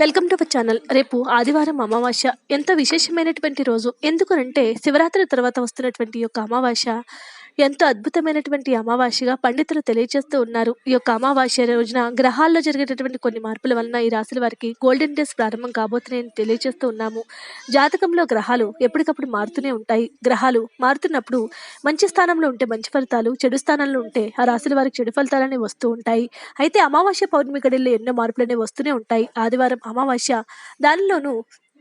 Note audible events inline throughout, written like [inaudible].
Welcome to our channel. రేపు ఆదివారం అమావాస్య. ఎంత విశేషమైనటువంటి రోజు? ఎందుకనంటే శివరాత్రి తర్వాత వస్తున్నటువంటి ఈ యొక్క అమావాస్య. ఎంతో అద్భుతమైనటువంటి అమావాస్యగా పండితులు తెలియజేస్తూ ఉన్నారు. ఈ యొక్క అమావాస్య రోజున గ్రహాల్లో జరిగేటటువంటి కొన్ని మార్పుల వలన ఈ రాశుల వారికి గోల్డెన్ డేస్ ప్రారంభం కాబోతున్నాయని తెలియజేస్తూ ఉన్నాము. జాతకంలో గ్రహాలు ఎప్పటికప్పుడు మారుతూనే ఉంటాయి. గ్రహాలు మారుతున్నప్పుడు మంచి స్థానంలో ఉంటే మంచి ఫలితాలు చెడు స్థానంలో ఉంటే ఆ రాశుల వారికి చెడు ఫలితాలనే వస్తూ ఉంటాయి. అయితే అమావాస్య పౌర్ణమి గడిలో ఎన్నో మార్పులు అనేవి వస్తూనే ఉంటాయి. ఆదివారం అమావాస్య. దానిలోనూ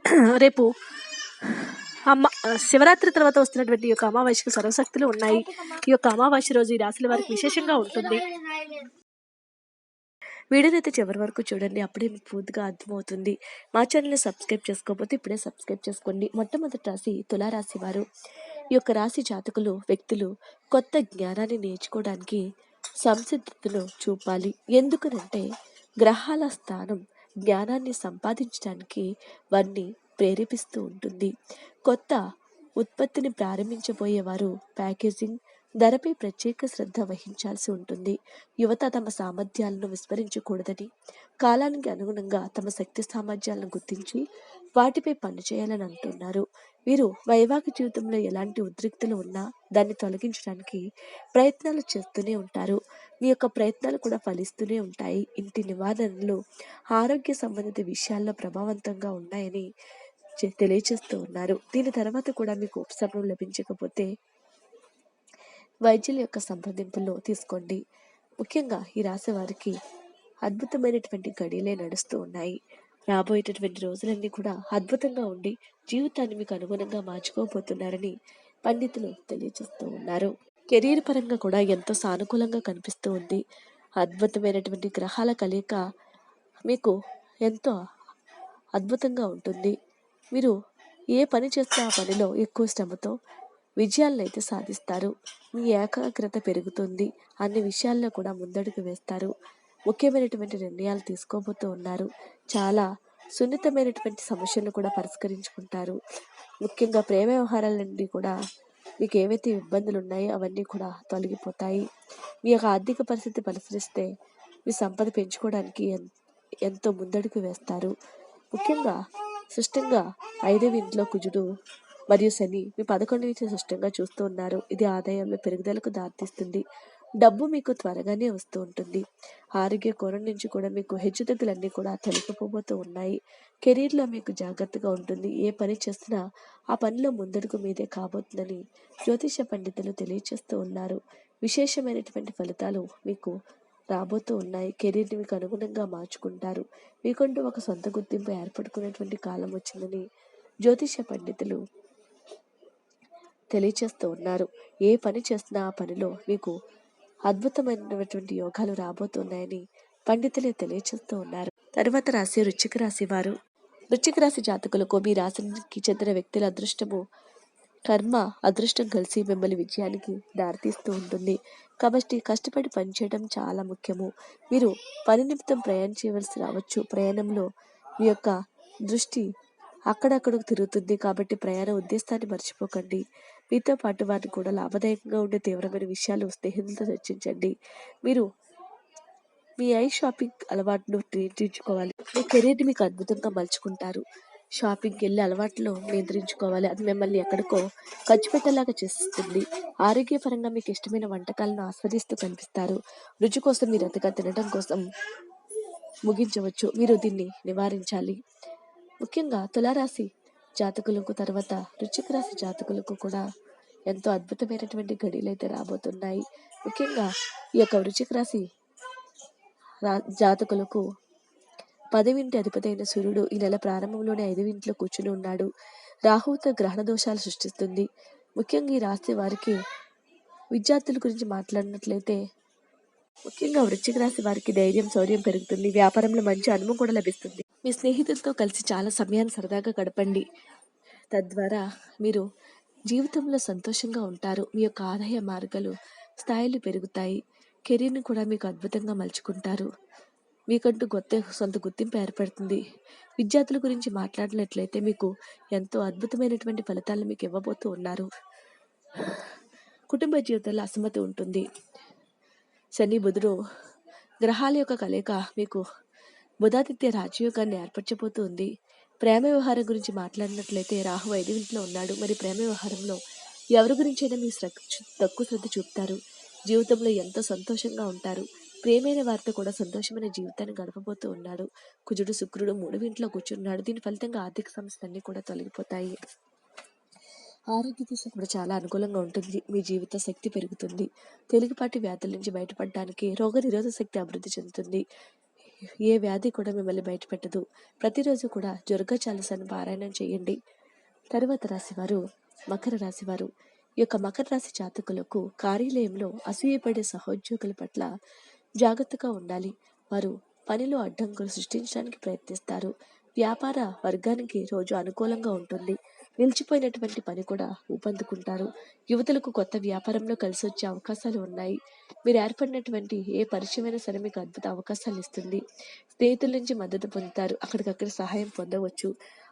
[clears throat] రేపు అమ్మ శివరాత్రి తర్వాత వస్తున్నటువంటి ఈ యొక్క అమావాస్యకు సర్వశక్తులు ఉన్నాయి. ఈ యొక్క అమావాస్య రోజు ఈ రాశుల వారికి విశేషంగా ఉంటుంది. వీడియోని అయితే చివరి వరకు చూడండి. అప్పుడే మీకు పూర్తిగా అర్థమవుతుంది. మా ఛానల్ని సబ్స్క్రైబ్ చేసుకోకపోతే ఇప్పుడే సబ్స్క్రైబ్ చేసుకోండి. మొట్టమొదటి రాశి తులారాశి వారు. ఈ యొక్క రాశి జాతకులు వ్యక్తులు కొత్త జ్ఞానాన్ని నేర్చుకోవడానికి సంసిద్ధతను చూపాలి. ఎందుకనంటే గ్రహాల స్థానం జ్ఞానాన్ని సంపాదించడానికి వారిని ప్రేరేపిస్తూ ఉంటుంది. కొత్త ఉత్పత్తిని ప్రారంభించబోయేవారు ప్యాకేజింగ్ ధరపై ప్రత్యేక శ్రద్ధ వహించాల్సి ఉంటుంది. యువత తమ సామర్థ్యాలను విస్మరించకూడదని కాలానికి అనుగుణంగా తమ శక్తి సామర్థ్యాలను గుర్తించి వాటిపై పనిచేయాలని అంటున్నారు. వీరు వైవాహిక జీవితంలో ఎలాంటి ఉద్రిక్తలు ఉన్నా దాన్ని తొలగించడానికి ప్రయత్నాలు చేస్తూనే ఉంటారు. మీ యొక్క ప్రయత్నాలు కూడా ఫలిస్తూనే ఉంటాయి. ఇంటి నివారణలు ఆరోగ్య సంబంధిత విషయాల్లో ప్రభావవంతంగా ఉన్నాయని తెలియచేస్తూ తెలియజేస్తూ ఉన్నారు. దీని తర్వాత కూడా మీకు ఉపశమనం లభించకపోతే వైద్యుల యొక్క సంప్రదింపుల్లో తీసుకోండి. ముఖ్యంగా ఈ రాశి వారికి అద్భుతమైనటువంటి గడియలే నడుస్తూ ఉన్నాయి. రాబోయేటటువంటి రోజులన్నీ కూడా అద్భుతంగా ఉండి జీవితాన్ని మీకు అనుగుణంగా మార్చుకోబోతున్నారని పండితులు తెలియజేస్తూ ఉన్నారు. కెరీర్ పరంగా కూడా ఎంతో సానుకూలంగా కనిపిస్తూ ఉంది. అద్భుతమైనటువంటి గ్రహాల కలయిక మీకు ఎంతో అద్భుతంగా ఉంటుంది. మీరు ఏ పని చేస్తే ఆ పనిలో ఎక్కువ శ్రమతో విజయాలను అయితే సాధిస్తారు. మీ ఏకాగ్రత పెరుగుతుంది. అన్ని విషయాల్లో కూడా ముందడుగు వేస్తారు. ముఖ్యమైనటువంటి నిర్ణయాలు తీసుకోబోతూ ఉన్నారు. చాలా సున్నితమైనటువంటి సమస్యలను కూడా పరిష్కరించుకుంటారు. ముఖ్యంగా ప్రేమ వ్యవహారాల నుండి కూడా మీకు ఏవైతే ఇబ్బందులు ఉన్నాయో అవన్నీ కూడా తొలగిపోతాయి. మీ యొక్క ఆర్థిక పరిస్థితి పరిశీలిస్తే మీ సంపద పెంచుకోవడానికి ఎన్- ఎంతో ముందడుగు వేస్తారు. ముఖ్యంగా స్పష్టంగా ఐదవ ఇంట్లో కుజుడు మరియు శని మీ పదకొండు నుంచి స్పష్టంగా చూస్తూ ఉన్నారు. ఇది ఆదాయంలో పెరుగుదలకు దారితీస్తుంది. డబ్బు మీకు త్వరగానే వస్తూ ఉంటుంది. ఆరోగ్య కోణం నుంచి కూడా మీకు హెచ్చుతగ్గులన్నీ కూడా తొలగిపోబోతూ ఉన్నాయి. కెరీర్లో మీకు జాగ్రత్తగా ఉంటుంది. ఏ పని చేసినా ఆ పనిలో ముందడుగు మీదే కాబోతుందని జ్యోతిష పండితులు తెలియచేస్తూ ఉన్నారు. విశేషమైనటువంటి ఫలితాలు మీకు రాబోతూ ఉన్నాయి. కెరీర్ని మీకు అనుగుణంగా మార్చుకుంటారు. మీకంటూ ఒక సొంత గుర్తింపు ఏర్పడుకునేటువంటి కాలం వచ్చిందని జ్యోతిష పండితులు తెలియచేస్తూ ఉన్నారు. ఏ పని చేస్తున్నా ఆ పనిలో మీకు అద్భుతమైనటువంటి యోగాలు రాబోతున్నాయని పండితులే తెలియచేస్తూ ఉన్నారు. తర్వాత రాశి వృచ్చిక రాశి వారు. వృచ్చిక రాశి జాతకులకు మీ రాశికి చెందిన వ్యక్తుల అదృష్టము కర్మ అదృష్టం కలిసి మిమ్మల్ని విజయానికి దారితీస్తూ ఉంటుంది. కాబట్టి కష్టపడి పనిచేయడం చాలా ముఖ్యము. మీరు పని నిమిత్తం ప్రయాణం చేయవలసి రావచ్చు. ప్రయాణంలో మీ యొక్క దృష్టి అక్కడక్కడకు తిరుగుతుంది కాబట్టి ప్రయాణ ఉద్దేశాన్ని మర్చిపోకండి. మీతో పాటు వారిని కూడా లాభదాయకంగా ఉండే తీవ్రమైన విషయాలు స్నేహితులతో చర్చించండి. మీరు మీ ఐ షాపింగ్ అలవాటును నియంత్రించుకోవాలి మీ కెరీర్ని మీకు అద్భుతంగా మలుచుకుంటారు. షాపింగ్కి వెళ్ళే అలవాట్లు నియంత్రించుకోవాలి. అది మిమ్మల్ని ఎక్కడికో ఖర్చు పెట్టేలాగా చేస్తుంది. ఆరోగ్యపరంగా మీకు ఇష్టమైన వంటకాలను ఆస్వాదిస్తూ కనిపిస్తారు. రుచి కోసం మీరు అంతగా తినడం కోసం ముగించవచ్చు. మీరు దీన్ని నివారించాలి. ముఖ్యంగా తులారాశి జాతకులకు తర్వాత రుచికరాశి రాశి జాతకులకు కూడా ఎంతో అద్భుతమైనటువంటి గడియలు అయితే రాబోతున్నాయి. ముఖ్యంగా ఈ యొక్క రుచికరాశి రాశి రా జాతకులకు పదవింటి అధిపతైన సూర్యుడు ఈ నెల ప్రారంభంలోనే ఐదవింట్లో కూర్చుని ఉన్నాడు. రాహువుతో గ్రహణ దోషాలు సృష్టిస్తుంది. ముఖ్యంగా ఈ రాశి వారికి విద్యార్థుల గురించి మాట్లాడినట్లయితే ముఖ్యంగా వృశ్చిక రాశి వారికి ధైర్యం శౌర్యం పెరుగుతుంది. వ్యాపారంలో మంచి అనుభవం కూడా లభిస్తుంది. మీ స్నేహితులతో కలిసి చాలా సమయాన్ని సరదాగా గడపండి. తద్వారా మీరు జీవితంలో సంతోషంగా ఉంటారు. మీ యొక్క ఆదాయ మార్గాలు స్థాయిలు పెరుగుతాయి. కెరీర్ని కూడా మీకు అద్భుతంగా మలుచుకుంటారు. మీకంటూ గొత్త సొంత గుర్తింపు ఏర్పడుతుంది. విద్యార్థుల గురించి మాట్లాడినట్లయితే మీకు ఎంతో అద్భుతమైనటువంటి ఫలితాలను మీకు ఇవ్వబోతూ ఉన్నారు. కుటుంబ జీవితంలో అసమ్మతి ఉంటుంది. శని బుధుడు గ్రహాల యొక్క కలయిక మీకు బుధాదిత్య రాజయోగాన్ని ఏర్పరచబోతుంది. ప్రేమ వ్యవహారం గురించి మాట్లాడినట్లయితే రాహు ఐదు ఇంట్లో ఉన్నాడు. మరి ప్రేమ వ్యవహారంలో ఎవరి గురించైనా మీరు శ్రద్ధ తక్కువ శ్రద్ధ చూపుతారు. జీవితంలో ఎంతో సంతోషంగా ఉంటారు. ప్రేమైన వారితో కూడా సంతోషమైన జీవితాన్ని గడపబోతూ ఉన్నాడు. కుజుడు శుక్రుడు మూడు ఇంట్లో కూర్చున్నాడు. దీని ఫలితంగా ఆర్థిక సమస్యలన్నీ కూడా తొలగిపోతాయి. ఆరోగ్య దిశ కూడా చాలా అనుకూలంగా ఉంటుంది. మీ జీవిత శక్తి పెరుగుతుంది. తేలికపాటి వ్యాధుల నుంచి బయటపడడానికి రోగ నిరోధక శక్తి అభివృద్ధి చెందుతుంది. ఏ వ్యాధి కూడా మిమ్మల్ని బయటపెట్టదు. ప్రతిరోజు కూడా జ్వరగా చాలీసాను పారాయణం చేయండి. తరువాత రాశివారు మకర రాశివారు. ఈ యొక్క మకర రాశి జాతకులకు కార్యాలయంలో అసూయపడే సహోద్యోగుల పట్ల జాగ్రత్తగా ఉండాలి. వారు పనిలో అడ్డంకులు సృష్టించడానికి ప్రయత్నిస్తారు. వ్యాపార వర్గానికి రోజు అనుకూలంగా ఉంటుంది. నిలిచిపోయినటువంటి పని కూడా ఊపందుకుంటారు. యువతులకు కొత్త వ్యాపారంలో కలిసి వచ్చే అవకాశాలు ఉన్నాయి. మీరు ఏర్పడినటువంటి ఏ పరిచయమైనా సరే మీకు అద్భుత అవకాశాలు ఇస్తుంది. స్నేహితుల నుంచి మద్దతు పొందుతారు. అక్కడికక్కడ సహాయం పొందవచ్చు.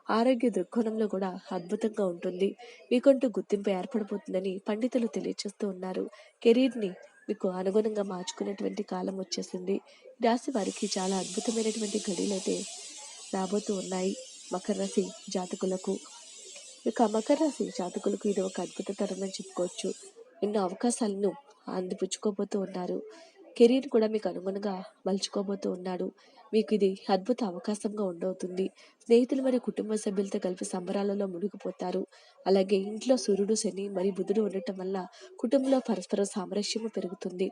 ఆరోగ్య దృక్కోణంలో కూడా అద్భుతంగా ఉంటుంది. మీకంటూ గుర్తింపు ఏర్పడబోతుందని పండితులు తెలియజేస్తూ ఉన్నారు. కెరీర్ని మీకు అనుగుణంగా మార్చుకునేటువంటి కాలం వచ్చేసింది. రాశి వారికి చాలా అద్భుతమైనటువంటి గడియలు అయితే రాబోతూ ఉన్నాయి మకర రాశి జాతకులకు. ఇక మకర రాశి జాతకులకు ఇది ఒక అద్భుత తరం అని చెప్పుకోవచ్చు. ఎన్నో అవకాశాలను అందిపుచ్చుకోబోతూ ఉన్నారు. కెరీర్ కూడా మీకు అనుగుణంగా మలుచుకోబోతూ ఉన్నాడు. మీకు ఇది అద్భుత అవకాశంగా ఉండవుతుంది. స్నేహితులు మరియు కుటుంబ సభ్యులతో కలిపి సంబరాలలో మునిగిపోతారు. అలాగే ఇంట్లో సూర్యుడు శని మరియు బుధుడు ఉండటం వల్ల కుటుంబంలో పరస్పర సామరస్యము పెరుగుతుంది.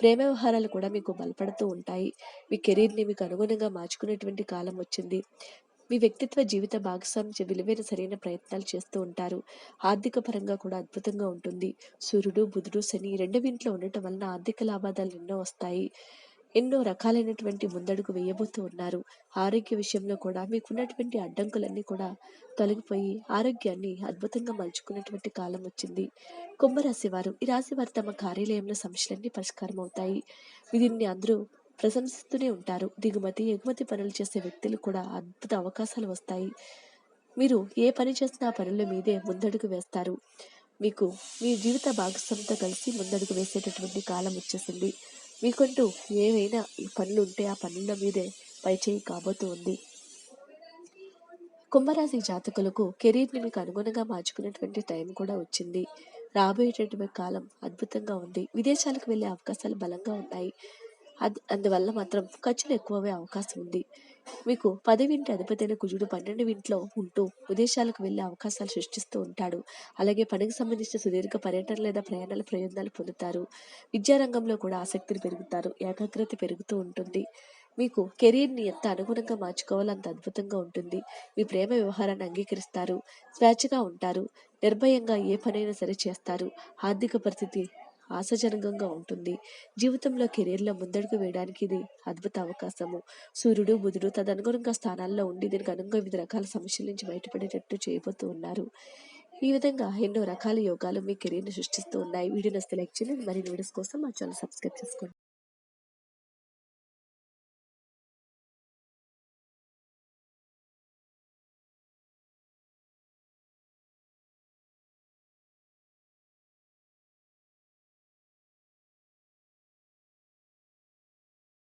ప్రేమ వ్యవహారాలు కూడా మీకు బలపడుతూ ఉంటాయి. మీ కెరీర్ని మీకు అనుగుణంగా మార్చుకునేటువంటి కాలం వచ్చింది. మీ వ్యక్తిత్వ జీవిత భాగస్వామ్య విలువైన సరైన ప్రయత్నాలు చేస్తూ ఉంటారు. ఆర్థిక పరంగా కూడా అద్భుతంగా ఉంటుంది. సూర్యుడు బుధుడు శని రెండవ ఇంట్లో ఉండటం వలన ఆర్థిక లాభాలు ఎన్నో వస్తాయి. ఎన్నో రకాలైనటువంటి ముందడుగు వేయబోతూ ఉన్నారు. ఆరోగ్య విషయంలో కూడా మీకున్నటువంటి అడ్డంకులన్నీ కూడా తొలగిపోయి ఆరోగ్యాన్ని అద్భుతంగా మలుచుకున్నటువంటి కాలం వచ్చింది. కుంభరాశి వారు ఈ రాశి వారు తమ కార్యాలయంలో సమస్యలన్నీ పరిష్కారం అవుతాయి దీన్ని అందరూ ప్రశంసిస్తూనే ఉంటారు. దిగుమతి ఎగుమతి పనులు చేసే వ్యక్తులు కూడా అద్భుత అవకాశాలు వస్తాయి. మీరు ఏ పని చేసినా ఆ పనుల మీదే ముందడుగు వేస్తారు. మీకు మీ జీవిత భాగస్వామితో కలిసి ముందడుగు వేసేటటువంటి కాలం వచ్చేసింది. మీకంటూ ఏవైనా ఈ పనులు ఉంటే ఆ పనుల మీదే పైచేయి కాబోతూ ఉంది. కుంభరాశి జాతకులకు కెరీర్ని మీకు అనుగుణంగా మార్చుకునేటువంటి టైం కూడా వచ్చింది. రాబోయేటటువంటి కాలం అద్భుతంగా ఉంది. విదేశాలకు వెళ్ళే అవకాశాలు బలంగా ఉన్నాయి. అందువల్ల మాత్రం ఖర్చులు ఎక్కువవే అవకాశం ఉంది. మీకు పదవింటి అధిపతైన కుజుడు పన్నెండు ఇంట్లో ఉంటూ విదేశాలకు వెళ్ళే అవకాశాలు సృష్టిస్తూ ఉంటాడు. అలాగే పనికి సంబంధించిన సుదీర్ఘ పర్యటన లేదా ప్రయాణాల ప్రయోజనాలు పొందుతారు. విద్యారంగంలో కూడా ఆసక్తిని పెరుగుతారు ఏకాగ్రత పెరుగుతూ ఉంటుంది. మీకు కెరీర్ని ఎంత అనుగుణంగా మార్చుకోవాలో అంత అద్భుతంగా ఉంటుంది. మీ ప్రేమ వ్యవహారాన్ని అంగీకరిస్తారు స్వేచ్ఛగా ఉంటారు నిర్భయంగా ఏ పనైనా సరే చేస్తారు ఆర్థిక పరిస్థితి ఆశాజనకంగా ఉంటుంది. జీవితంలో కెరీర్లో ముందడుగు వేయడానికి ఇది అద్భుత అవకాశము. సూర్యుడు బుధుడు తదనుగుణంగా స్థానాల్లో ఉండి దీనికి అనుగుణంగా వివిధ రకాల సమస్యల నుంచి బయటపడేటట్టు చేయబోతూ ఉన్నారు. ఈ విధంగా ఎన్నో రకాల యోగాలు మీ కెరీర్ని సృష్టిస్తూ ఉన్నాయి. వీడియో నస్తే లైక్ చేయండి. మరిన్ని వీడియోస్ కోసం మా ఛానల్ సబ్స్క్రైబ్ చేసుకోండి.